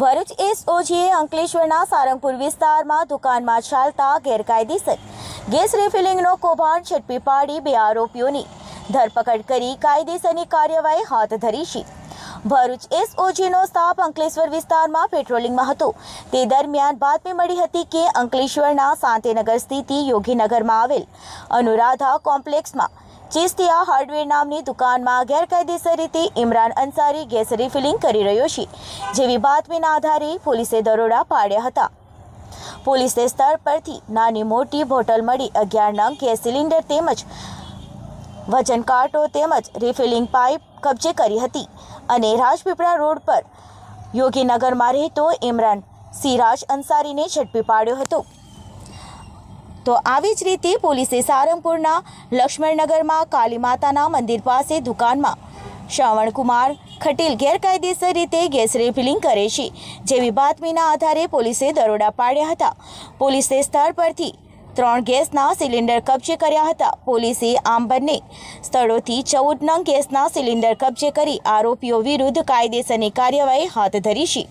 Bharuch S ઓજીએ અંકલેશ્વરના સારંગપુર વિસ્તારમાં દુકાનમાં ચાલતા ગેરકાયદેસર ગેસ રિફિલિંગનો કૌભાંડ ઝડપી પાડી બે આરોપીઓની ધરપકડ કરી કાયદેસરની કાર્યવાહી હાથ ધરી છે. ભરૂચ એસઓજીનો સ્ટાફ અંકલેશ્વર વિસ્તારમાં પેટ્રોલિંગમાં હતો. તે દરમિયાન બાતમી મળી હતી કે અંકલેશ્વરના શાંતિનગર સ્થિતિ યોગીનગરમાં આવેલ અનુરાધા કોમ્પ્લેક્સમાં ચિસ્તિયા હાર્ડવેર નામની દુકાનમાં ગેરકાયદેસર રીતે ઇમરાન અંસારી ગેસ રિફિલિંગ કરી રહ્યો છે, જેવી બાતમીના આધારે પોલીસે દરોડા પાડ્યા હતા. પોલીસે સ્થળ પરથી નાની મોટી બોટલ મળી અગિયાર નંગ ગેસ સિલિન્ડર તેમજ વજન કાંટો તેમજ રિફિલિંગ પાઇપ કબજે કરી હતી અને રાજપીપળા રોડ પર યોગીનગરમાં રહેતો ઇમરાન સિરાજ અંસારીને ઝડપી પાડ્યો હતો. તો આવી જ રીતે પોલીસે સારંગપુરના લક્ષ્મણનગરમાં કાલી માતાના મંદિર પાસે દુકાનમાં શ્રાવણકુમાર ખટીલ ગેરકાયદેસર રીતે ગેસ રિફિલિંગ કરે છે, જેવી બાતમીના આધારે પોલીસે દરોડા પાડ્યા હતા. પોલીસે સ્થળ પરથી ત્રણ ગેસના સિલિન્ડર કબજે કર્યા હતા. પોલીસે આમ બંને સ્થળોથી ચૌદ નંગ ગેસના સિલિન્ડર કબજે કરી આરોપીઓ વિરુદ્ધ કાયદેસરની કાર્યવાહી હાથ ધરી છે.